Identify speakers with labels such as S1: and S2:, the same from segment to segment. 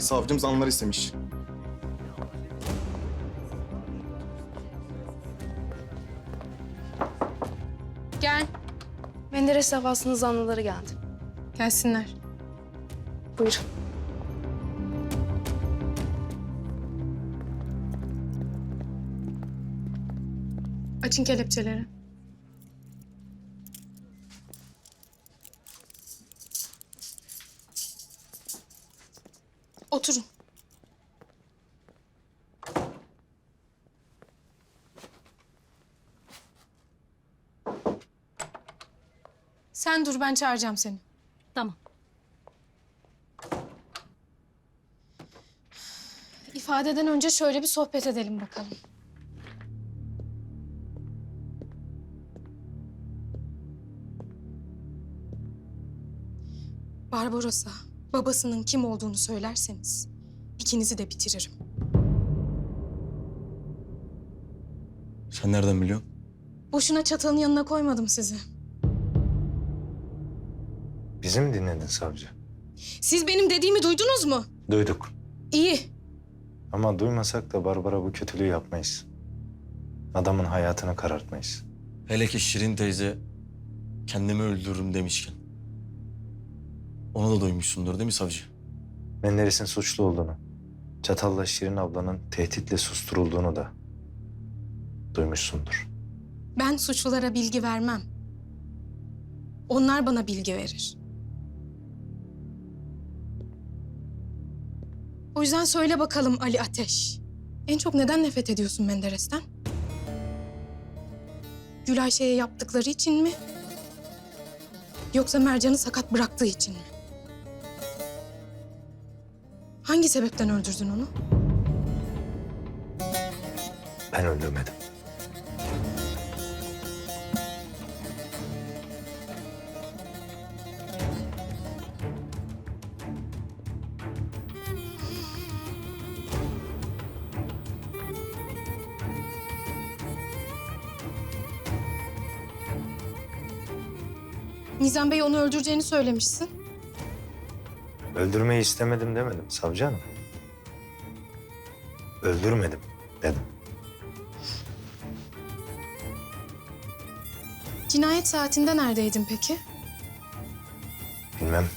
S1: Savcım zanlar istemiş.
S2: Gel.
S3: Menderes davasının zanlıları geldi.
S2: Gelsinler.
S3: Buyurun.
S2: Açın kelepçeleri. Oturun. Sen dur ben çağıracağım seni.
S4: Tamam.
S2: İfadeden önce şöyle bir sohbet edelim bakalım. Barbaros'a babasının kim olduğunu söylerseniz ikinizi de bitiririm.
S5: Sen nereden biliyorsun?
S2: Boşuna çatalın yanına koymadım sizi.
S6: Bizi mi dinledin savcı?
S2: Siz benim dediğimi duydunuz mu?
S6: Duyduk.
S2: İyi.
S6: Ama duymasak da Barbara bu kötülüğü yapmayız. Adamın hayatını karartmayız.
S5: Hele ki Şirin teyze kendimi öldürürüm demişken. Onu da duymuşsundur değil mi savcı?
S6: Menderes'in suçlu olduğunu, Çatal'la Şirin ablanın tehditle susturulduğunu da duymuşsundur.
S2: Ben suçlulara bilgi vermem. Onlar bana bilgi verir. O yüzden söyle bakalım Ali Ateş. En çok neden nefret ediyorsun Menderes'ten? Gül Ayşe'ye yaptıkları için mi? Yoksa Mercan'ı sakat bıraktığı için mi? Hangi sebepten öldürdün onu?
S6: Ben öldürmedim.
S2: Nizam Bey onu öldüreceğini söylemişsin.
S6: Öldürmeyi istemedim demedim savcı hanım. Öldürmedim dedim.
S2: Cinayet saatinde neredeydin peki?
S6: Bilmem.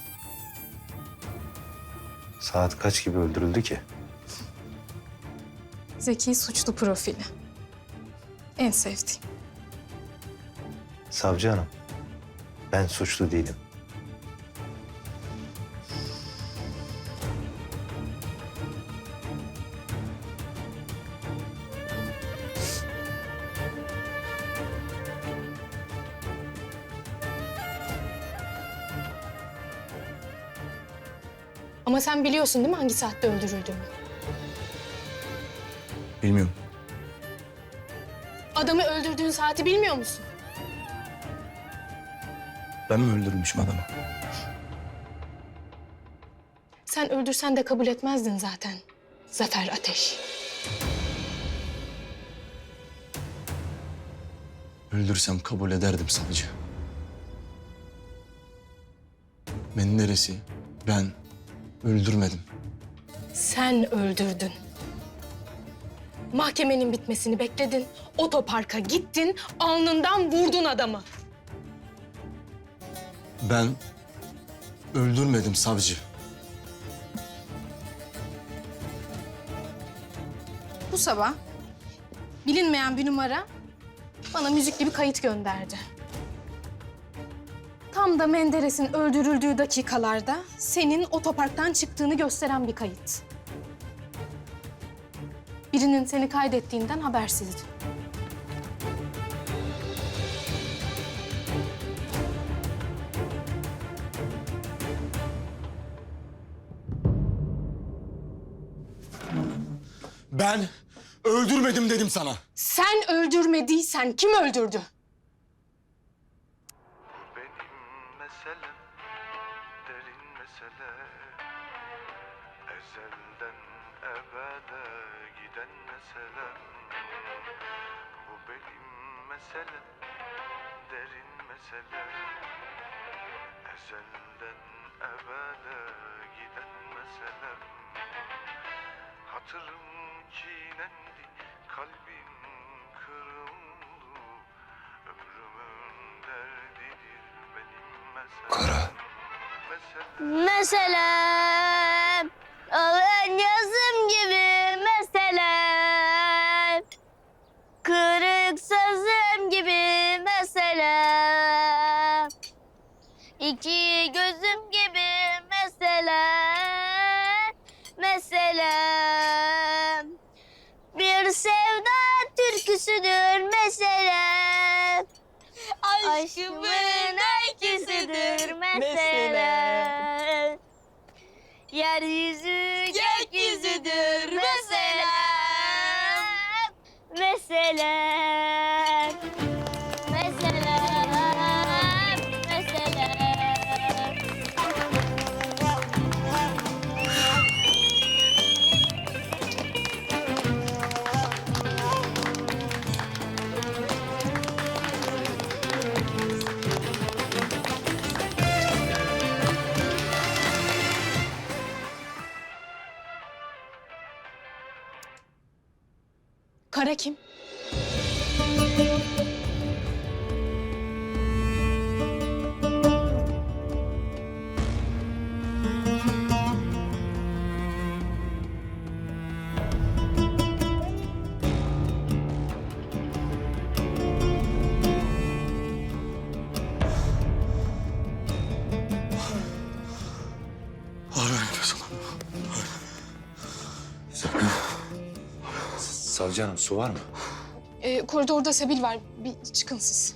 S6: Saat kaç gibi öldürüldü ki?
S2: Zeki suçlu profili. En sevdiğim.
S6: Savcı hanım, ben suçlu değilim.
S2: Ama sen biliyorsun değil mi hangi saatte öldürüldüğünü?
S5: Bilmiyorum.
S2: Adamı öldürdüğün saati bilmiyor musun?
S5: Ben mi öldürmüşüm adamı?
S2: Sen öldürsen de kabul etmezdin zaten. Zafer Ateş.
S5: Öldürsem kabul ederdim savcı. Menderes'i ben öldürmedim.
S2: Sen öldürdün. Mahkemenin bitmesini bekledin. Otoparka gittin, alnından vurdun adamı.
S5: Ben öldürmedim savcı.
S2: Bu sabah bilinmeyen bir numara bana müzikli bir kayıt gönderdi. Tam da Menderes'in öldürüldüğü dakikalarda senin otoparktan çıktığını gösteren bir kayıt. Birinin seni kaydettiğinden habersizdi.
S5: Ben öldürmedim dedim sana.
S2: Sen öldürmediysen kim öldürdü?
S7: Ebede giden meselem Bu benim meselem derin mesele. Ezelden evvele giden meselem Hatırım çiğnendi, kalbim kırıldı. Ömrümün derdidir benim meselem. Kara. Meselem
S1: alın yazım gibi meselem Kırık sözüm gibi meselem İki gözüm gibi meselem Meselem Bir sevda türküsüdür meselem Aşkımın öyküsüdür Yeryüzü gökyüzüdür
S2: Kara kim?
S6: Savcı hanım su var mı?
S2: Ee, koridorda Sebil var. Bir çıkın siz.